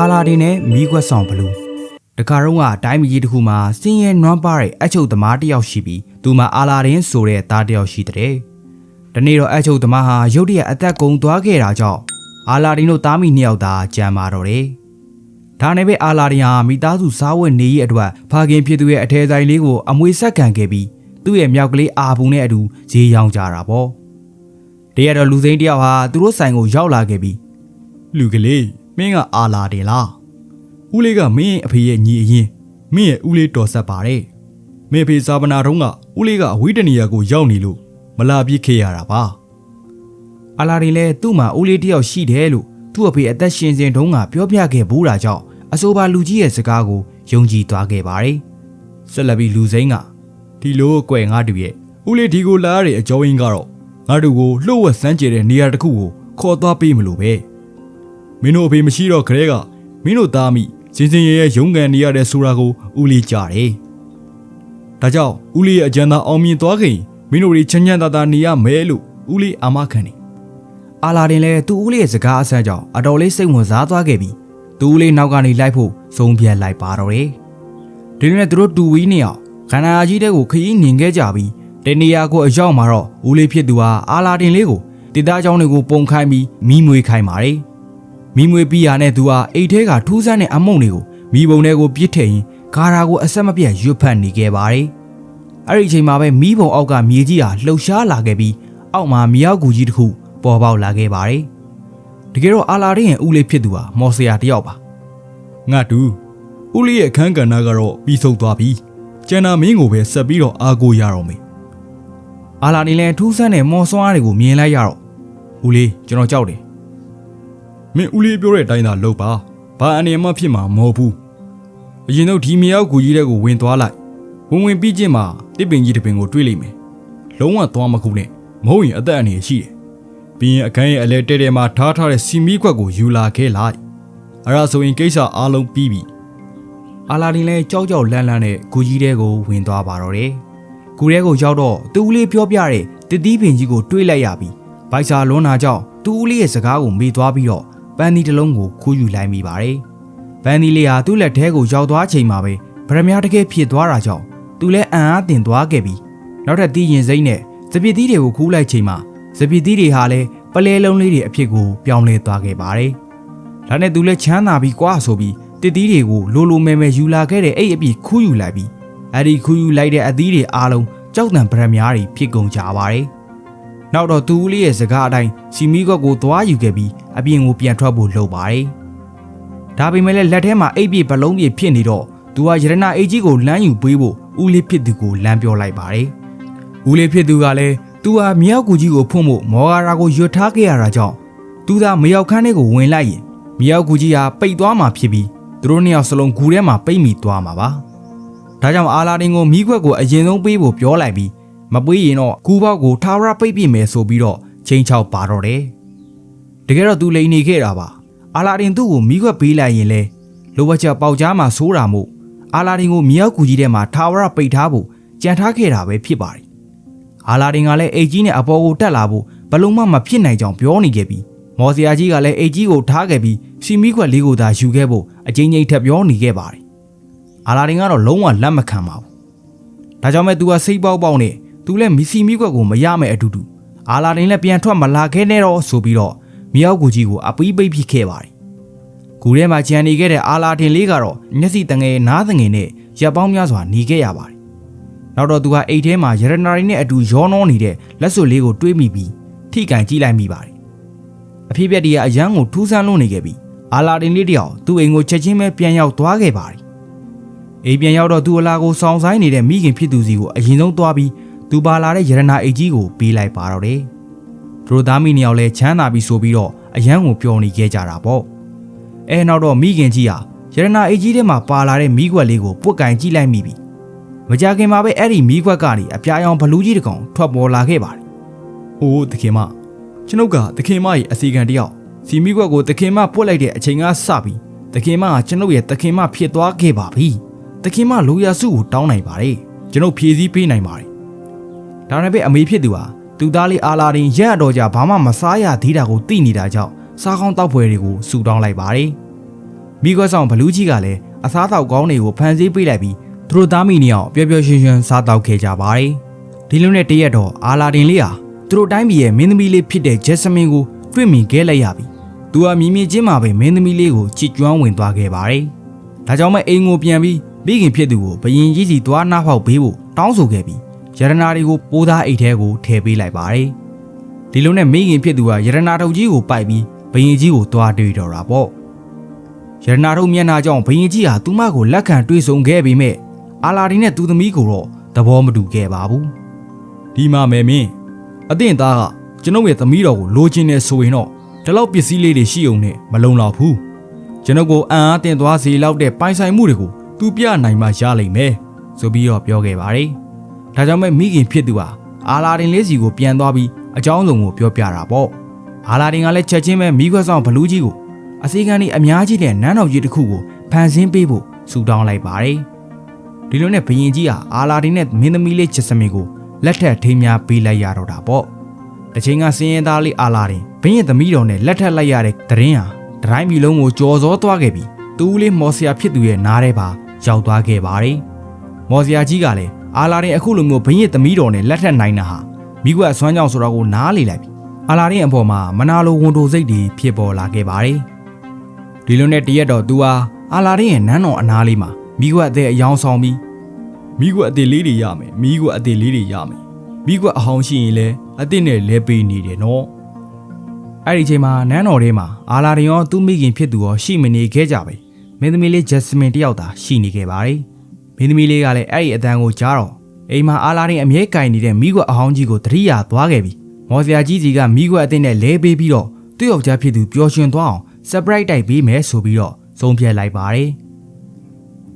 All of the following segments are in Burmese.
အာလာဒင်နဲ့မီးခွက်ဆောင်ဘလူးတခါတော့ကတိုင်းပြည်တစ်ခုမှာစင်းရဲနွမ်းပါတဲ့အချုပ်သမားတစ်ယောက်ရှိပြီးသူမှာအာလာဒင်ဆိုတဲ့သားတစ်ယောက်ရှိတဲ့ဒီနေ့တော့အချုပ်သမားဟာရုတ်တရက်အသက်ကုန်သွားခဲ့တာကြောင့်အာလာဒင်တို့သားမိနှစ်ယောက်သာကြံပါတော့တယ်ဒါနဲ့ပဲအာလာဒင်ဟာမိသားစုစားဝတ်နေရေးအတွက်ဖာခင်ဖြစ်သူရဲ့အထဲဆိုင်လေးကိုအမွေဆက်ခံခဲ့ပြီးသူ့ရဲ့မြောက်ကလေးအာဘူးနဲ့အတူဈေးရောင်းကြတာပေါ့တရက်တော့လူစိမ်းတစ်ယောက်ဟာသူတို့ဆိုင်ကိုရောက်လာခဲ့ပြီးလူကလေး မင်းကအာလာတယ်လားဦးလေးကမင်းရဲ့အဖေရဲ့ညီအရင်မင်းရဲ့ဦးလေးတော်ဆက်ပါတယ်မင်းအဖေစာပနာတုံးကဦးလေးကအဝိတနီယာကိုရောက်နေလို့မလာပြစ်ခဲ့ရတာပါအာလာရင်လည်းသူ့မှာဦးလေးတစ်ယောက်ရှိတယ်လို့သူ့အဖေအသက်ရှင်စဉ်တုန်းကပြောပြခဲ့ဘူးတာကြောင့်အဆိုပါလူကြီးရဲ့စကားကိုယုံကြည်သွားခဲ့ပါတယ်ဆက်လက်ပြီးလူစိမ်းကဒီလိုအကွယ်ငါတို့ရဲ့ဦးလေးဒီကိုလာရတဲ့အကြောင်းရင်းကတော့ငါတို့ကိုလှုပ်ဝက်စမ်းကြတဲ့နေရာတစ်ခုကိုခေါ်သွားပေးမလို့ပဲ မင်းတို့အဖေမရှိတော့ခရဲကမင်းတို့သားမိစင်စင်ရဲရဲရုံးကန်နေရတဲ့ဆိုတာကိုဦးလေးကြားတယ်ဒါကြောင့်ဦးလေးရဲ့အကြံသာအောင်မြင်သွားခင်မင်းတို့တွေချမ်းချမ်းသာသာနေရမယ်လို့ဦးလေးအာမခံတယ် အာလာရင်လည်းသူ့ဦးလေးရဲ့စကားအဆန်းကြောင့်အတော်လေးစိတ်ဝင်စားသွားခဲ့ပြီးသူ့ဦးလေးနောက်ကနေလိုက်ဖို့ဆုံးဖြတ်လိုက်ပါတော့တယ်ဒီနေ့သူတို့တူဝီးနေအောင်ခန္ဓာကြီးတဲ့ကိုခရီးနှင်ခဲ့ကြပြီးတနေရာကိုအရောက်မှာတော့ဦးလေးဖြစ်သူဟာအာလာတင်လေးကိုတေသားเจ้าတွေကိုပုံခိုင်းပြီးမိမွေခိုင်းပါတယ် မိမွေပြီးရတဲ့သူဟာအိတ်ထဲကထူးဆန်းတဲ့အမုံတွေကိုမိဘုံတွေကိုပြစ်ထည့်ရင်ဂါရာကိုအဆက်မပြတ်ရွတ်ဖတ်နေခဲ့ပါတယ်အဲ့ဒီအချိန်မှာပဲမိဘုံအောက်ကမြေကြီးဟာလှုပ်ရှားလာခဲ့ပြီးအောက်မှာမြောက်ကူကြီးတစ်ခုပေါ်ပေါက်လာခဲ့ပါတယ်တကယ်တော့အာလာဒင်ရဲ့ဦးလေးဖြစ်သူဟာမော်စရာတယောက်ပါငါတူဦးလေးရဲ့အခန်းကဏ္ဍကတော့ပြီးဆုံးသွားပြီကျန်တာမင်းကိုပဲဆက်ပြီးတော့အားကိုးရတော့မယ်အာလာဒင်လည်းထူးဆန်းတဲ့မော်စွမ်းအားတွေကိုမြင်လိုက်ရတော့ဦးလေးကျွန်တော်ကြောက်တယ် မင်းဦးလေးပြောတဲ့အတိုင်းသာလုပ်ပါဘာအနေမှဖြစ်မှာမဟုတ်ဘူးအရင်တော့ဒီမြောက်ကူကြီးတဲ့ကိုဝင်သွားလိုက်ဝင်ဝင်ပြီးချင်းမှာတစ်ပင်ကြီးတစ်ပင်ကိုတွေးလိုက်မယ်လုံးဝသွားမခုနဲ့မဟုတ်ရင်အသက်အန္တရာယ်ရှိတယ်ပြီးရင်အခန်းရဲ့အလဲတဲတဲမှာထားထားတဲ့စီမီခွက်ကိုယူလာခဲ့လိုက်အဲ့ဒါဆိုရင်ကိစ္စအားလုံးပြီးပြီအာလာဒင်လည်းကြောက်ကြောက်လန့်လန့်နဲ့ဂူကြီးတဲကိုဝင်သွားပါတော့တယ်ဂူထဲကိုရောက်တော့သူ့ဦးလေးပြောပြတဲ့တတိပင်ကြီးကိုတွေးလိုက်ရပြီးဘိုက်စာလွန်းတာကြောင့်သူ့ဦးလေးရဲ့စကားကိုမေ့သွားပြီးတော့ ပန်းဒီတစ်လုံးကိုခူးယူလိုက်မိပါတယ်ပန်းဒီလေးဟာသူ့လက်ထဲကိုရောက်သွားချိန်မှာပဲဗရမ ्या တကယ်ဖြစ်သွားတာကြောင့်သူလည်းအံ့အားတင်သွားခဲ့ပြီးနောက်ထပ်တီးရင်စိမ့်နဲ့စပစ်သီးတွေကိုခူးလိုက်ချိန်မှာစပစ်သီးတွေဟာလည်းပလဲလုံးလေးတွေအဖြစ်ကိုပြောင်းလဲသွားခဲ့ပါတယ်ဒါနဲ့သူလည်းချမ်းသာပြီးကွာဆိုပြီးတစ်သီးတွေကိုလိုလိုမဲမဲယူလာခဲ့တဲ့အဲ့အပြည့်ခူးယူလိုက်ပြီးအဲ့ဒီခူးယူလိုက်တဲ့အသီးတွေအားလုံးကြောက်တံဗရမ ्या တွေဖြစ်ကုန်ကြပါတယ် နောက်တော့သူဦးလေးရဲ့စကားအတိုင်းစီမီကွက်ကိုသွားယူခဲ့ပြီးအပြင်ကိုပြန်ထွက်ဖို့လုပ်ပါတယ်ဒါပေမဲ့လည်းလက်ထဲမှာအိပ်ပြည့်ဘလုံးပြည့်ဖြစ်နေတော့သူကရတနာအိတ်ကြီးကိုလမ်းယူပေးဖို့ဦးလေးဖြစ်သူကိုလမ်းပြောလိုက်ပါတယ်ဦးလေးဖြစ်သူကလည်းသူဟာမြောက်ကူကြီးကိုဖွင့်ဖို့မော်ဂါရာကိုရွတ်ထားခဲ့ရတာကြောင့်သူသာမရောက်ခန်းထဲကိုဝင်လိုက်ရင်မြောက်ကူကြီးဟာပိတ်သွားမှာဖြစ်ပြီးသူတို့နှစ်ယောက်စလုံးဂူထဲမှာပိတ်မိသွားမှာပါဒါကြောင့်အာလာဒင်ကိုမိခွက်ကိုအရင်ဆုံးပေးဖို့ပြောလိုက်ပြီး မပေးရင်တော့ဂူပေါက်ကိုထာဝရပိတ်ပြစ်မယ်ဆိုပြီးတော့ချိန်ချောက်ပါတော့တယ်တကယ်တော့သူလိန်နေခဲ့တာပါအာလာဒင်သူ့ကိုမိခွက်ပေးလိုက်ရင်လဲလိုဘချက်ပေါက်ကြားမှာဆိုးတာမို့အာလာဒင်ကိုမြောက်ကူကြီးထဲမှာထာဝရပိတ်ထားဖို့ကြံထားခဲ့တာပဲဖြစ်ပါတယ်အာလာဒင်ကလည်းအိတ်ကြီးနဲ့အပေါ်ကိုတက်လာဖို့ဘလုံးမမဖြစ်နိုင်ကြောင်ပြောနေခဲ့ပြီးမော်စရာကြီးကလည်းအိတ်ကြီးကိုထားခဲ့ပြီးစီမီခွက်လေးကိုသာယူခဲ့ဖို့အချင်းချင်းထပ်ပြောနေခဲ့ပါတယ်အာလာဒင်ကတော့လုံးဝလက်မခံပါဘူးဒါကြောင့်မဲ့သူကစိတ်ပေါက်ပေါက်နဲ့ သူလည်းမီစီမီခွက်ကိုမရမဲ့အတူတူအာလာဒင်လည်းပြန်ထွက်မလာခဲ့နဲ့တော့ဆိုပြီးတော့မြောက်ကူကြီးကိုအပီးပိတ်ဖြစ်ခဲ့ပါတယ်ဂူထဲမှာကြံနေခဲ့တဲ့အာလာဒင်လေးကတော့မျက်စိတငယ်နားတငယ်နဲ့ရပ်ပေါင်းများစွာหนีခဲ့ရပါတယ်နောက်တော့သူကအိတ်ထဲမှာရတနာရီနဲ့အတူရောနှောနေတဲ့လက်စွပ်လေးကိုတွေးမိပြီးထိကန်ကြည့်လိုက်မိပါတယ်အဖြစ်ပြက်တည်းကအရန်ကိုထူးဆန်းလွန်းနေခဲ့ပြီးအာလာဒင်လေးတယောက်သူ့အိမ်ကိုချက်ချင်းပဲပြန်ရောက်သွားခဲ့ပါတယ်အိမ်ပြန်ရောက်တော့သူ့အလားကိုစောင်းဆိုင်နေတဲ့မိခင်ဖြစ်သူစီကိုအရင်ဆုံးသွားပြီး သူပါလာတဲ့ရတနာအိတ်ကြီးကိုပေးလိုက်ပါတော့တယ်သူတို့သားမိနှစ်ယောက်လည်းချမ်းသာပြီးဆိုပြီးတော့အရန်ကိုပျော်နေခဲ့ကြတာပေါ့အဲနောက်တော့မိခင်ကြီးဟာရတနာအိတ်ကြီးထဲမှာပါလာတဲ့မိခွက်လေးကိုပွက်ကင်ကြည့်လိုက်မိပြီမကြခင်မှာပဲအဲ့ဒီမိခွက်ကနေအပြာရောင်ဘလူးကြီးတစ်ကောင်ထွက်ပေါ်လာခဲ့ပါတယ်။အိုးသခင်မကျွန်ုပ်ကသခင်မရဲ့အစီကံတယောက်စီမီခွက်ကိုသခင်မပွတ်လိုက်တဲ့အချိန်ကစပြီးသခင်မကကျွန်ုပ်ရဲ့သခင်မဖြစ်သွားခဲ့ပါပြီ။သခင်မလူရစုကိုတောင်းနိုင်ပါတယ်။ကျွန်ုပ်ဖြည့်ဆည်းပေးနိုင်ပါတယ် ဒါနဲ့ပဲအမေဖြစ်သူဟာသူသားလေးအာလာဒင်ရက်အတော်ကြာဘာမှမစားရသေးတာကိုသိနေတာကြောင့်စားကောင်းတောက်ဖွယ်တွေကိုစူတောင်းလိုက်ပါတယ်။မိခွက်ဆောင်ဘလူးကြီးကလည်းအစားတောက်ကောင်းတွေကိုဖန်ဆီးပေးလိုက်ပြီးသူတို့သားမိနေအောင်ပျော်ပျော်ရွှင်ရွှင်စားတောက်ခဲ့ကြပါတယ်ဒီလိုနဲ့တရက်တော့အာလာဒင်လေးဟာသူတို့တိုင်းပြည်ရဲ့မင်းသမီးလေးဖြစ်တဲ့ဂျက်စမင်ကိုတွေ့မြင်ခဲ့လိုက်ရပြီသူဟာမြင်မြင်ချင်းမှာပဲမင်းသမီးလေးကိုချစ်ကျွမ်းဝင်သွားခဲ့ပါတယ်ဒါကြောင့်မဲအိမ်ကိုပြန်ပြီးမိခင်ဖြစ်သူကိုဘယင်ကြီးစီသွားနှားဖောက်ပေးဖို့တောင်းဆိုခဲ့ပြီး ရတနာတွေကိုပိုးသားအိတ်ထဲကိုထည့်ပေးလိုက်ပါတယ်ဒီလိုနဲ့မိခင်ဖြစ်သူဟာရတနာတုပ်ကြီးကိုပိုက်ပြီးဘယင်ကြီးကိုသွားတွေ့တော့တာပေါ့ရတနာတို့မျက်နှာကြောင့်ဘရင်ကြီးဟာသူမကိုလက်ခံတွေ့ဆုံခဲ့ပေမဲ့အာလာဒီနဲ့သူသမီးကိုတော့သဘောမတူခဲ့ပါဘူးဒီမှာမယ်မင်းအသင့်သားကကျွန်ုပ်ရဲ့သမီးတော်ကိုလိုချင်နေဆိုရင်တော့ဒီလောက်ပစ္စည်းလေးတွေရှိအောင်နဲ့မလုံလောက်ဘူးကျွန်ုပ်ကိုအံ့အားတင်သွားစေလောက်တဲ့ပိုင်ဆိုင်မှုတွေကိုသူပြနိုင်မှရလိမ့်မယ်ဆိုပြီးတော့ပြောခဲ့ပါတယ်။ ဒါကြောင့်မဲ့မိခင်ဖြစ်သူဟာအာလာဒင်လေးစီကိုပြန်သွားပြီးအကြောင်းစုံကိုပြောပြတာပေါ့။အာလာဒင်ကလည်းချက်ချင်းပဲမိခွက်ဆောင်ဘလူးကြီးကိုအစီကံဒီအများကြီးတဲ့နန်းတော်ကြီးတစ်ခုကိုဖန်ဆင်းပေးဖို့ဆူတောင်းလိုက်ပါတယ်။ဒီလိုနဲ့ဘရင်ကြီးဟာအာလာဒင်နဲ့မင်းသမီးလေးချစ်စမင်ကိုလက်ထပ်ထိမ်းများပေးလိုက်ရတော့တာပေါ့။တစ်ချိန်ကစင်းရဲသားလေးအာလာဒင်ဘရင်သမီးတော်နဲ့လက်ထပ်လိုက်ရတဲ့တရင်ဟာတတိုင်းပြည်လုံးကိုကြော်စောသွားခဲ့ပြီးတူးလေးမော်စရာဖြစ်သူရဲ့နားထဲပါရောက်သွားခဲ့ပါတယ်။မော်စရာကြီးကလည်း အာလာဒင်အခုလိုမျိုးဘရင်သမီးတော်နဲ့လက်ထပ်နိုင်တာဟာမိကွက်အစွမ်းကြောင့်ဆိုတော့ကိုနားလေလိုက်ပြီအာလာဒင်အပေါ်မှာမနာလိုဝန်တိုစိတ်တွေဖြစ်ပေါ်လာခဲ့ပါတယ်ဒီလိုနဲ့တရက်တော့သူဟာအာလာဒင်ရဲ့နန်းတော်အနားလေးမှာမိကွက်အသေးအယောင်ဆောင်ပြီးမိကွက်အသေးလေးတွေရမယ်မိကွက်အသေးလေးတွေရမယ်မိကွက်အဟောင်းရှိရင်လည်းအသင့်နဲ့လဲပေးနေတယ်နော်အဲ့ဒီချိန်မှာနန်းတော်ထဲမှာအာလာဒင်ရောသူ့မိခင်ဖြစ်သူရောရှိမနေခဲ့ကြပဲမင်းသမီးလေးဂျက်စမင်တယောက်သာရှိနေခဲ့ပါတယ် မင်းသမီးလေးကလည်းအဲ့ဒီအတန်ကိုကြားတော့အိမ်မှာအာလာဒင်အမြဲကင်နေတဲ့မိကွက်အဟောင်းကြီးကိုတတိယသွားခဲ့ပြီမော်စရာကြီးစီကမိကွက်အသင်းနဲ့လဲပေးပြီးတော့သူ့ယောက်ျားဖြစ်သူပျော်ရွှင်သွားအောင်ဆပ်ပရိုက်တိုက်ပေးမယ်ဆိုပြီးတော့ဆုံးဖြတ်လိုက်ပါတယ်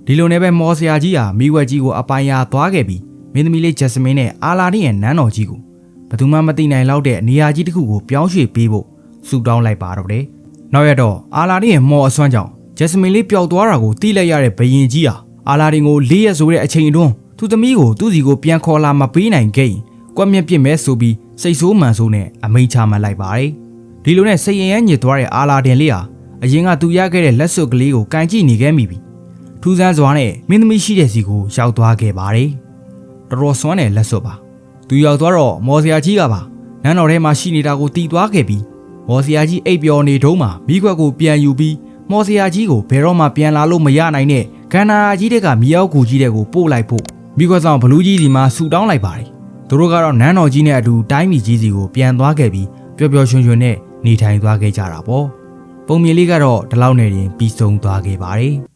ဒီလိုနဲ့ပဲမော်စရာကြီးဟာမိကွက်ကြီးကိုအပိုင်ရသွားခဲ့ပြီးမင်းသမီးလေးဂျက်စမင်နဲ့အာလာဒင်ရဲ့နန်းတော်ကြီးကိုဘယ်သူမှမသိနိုင်လောက်တဲ့နေရာကြီးတစ်ခုကိုပြောင်းရွှေ့ပေးဖို့ဆူတောင်းလိုက်ပါတော့တယ်။နောက်ရတော့အာလာဒင်ရဲ့မော်အစွမ်းကြောင့်ဂျက်စမင်လေးပျောက်သွားတာကိုသိလိုက်ရတဲ့ဘရင်ကြီးဟာ အာလာဒင်ကိုလေးရက်ဆိုတဲ့အချိန်အတွင်းသူသမီးကိုသူ့စီကိုပြန်ခေါ်လာမပေးနိုင်ခဲ့ရင်ကွက်မြက်ပစ်မဲဆိုပြီးစိတ်ဆိုးမှန်ဆိုးနဲ့အမိန့်ချမှတ်လိုက်ပါတယ်။ဒီလိုနဲ့စိတ်ရင်ရညစ်သွားတဲ့အာလာဒင်လေးဟာအရင်ကသူရခဲ့တဲ့လက်စွပ်ကလေးကိုကန်ကြည့်နေခဲ့မိပြီ။ထူးဆန်းစွာနဲ့မင်းသမီးရှိတဲ့စီကိုရောက်သွားခဲ့ပါတယ်။တော်တော်စွမ်းတဲ့လက်စွပ်ပါ။သူရောက်သွားတော့မော်စရာကြီးကပါနန်းတော်ထဲမှာရှိနေတာကိုတီးသွားခဲ့ပြီးမော်စရာကြီးအိပ်ပျော်နေတုန်းမှာမိခွက်ကိုပြန်ယူပြီးမော်စရာကြီးကိုဘယ်တော့မှပြန်လာလို့မရနိုင်တဲ့ ခန္ဓာကြီးတဲ့ကမြေအောက်ကူကြီးတဲ့ကိုပို့လိုက်ဖို့မိခွက်ဆောင်ဘလူးကြီးဒီမှာဆူတောင်းလိုက်ပါတယ်သူတို့ကတော့နန်းတော်ကြီးနဲ့အတူတိုင်းပြည်ကြီးစီကိုပြန်သွားခဲ့ပြီးပျော်ပျော်ရွှင်ရွှင်နဲ့နေထိုင်သွားခဲ့ကြတာပေါ့ပုံမြင်လေးကတော့ဒီလောက်နဲ့တင်ပြီးဆုံးသွားခဲ့ပါတယ်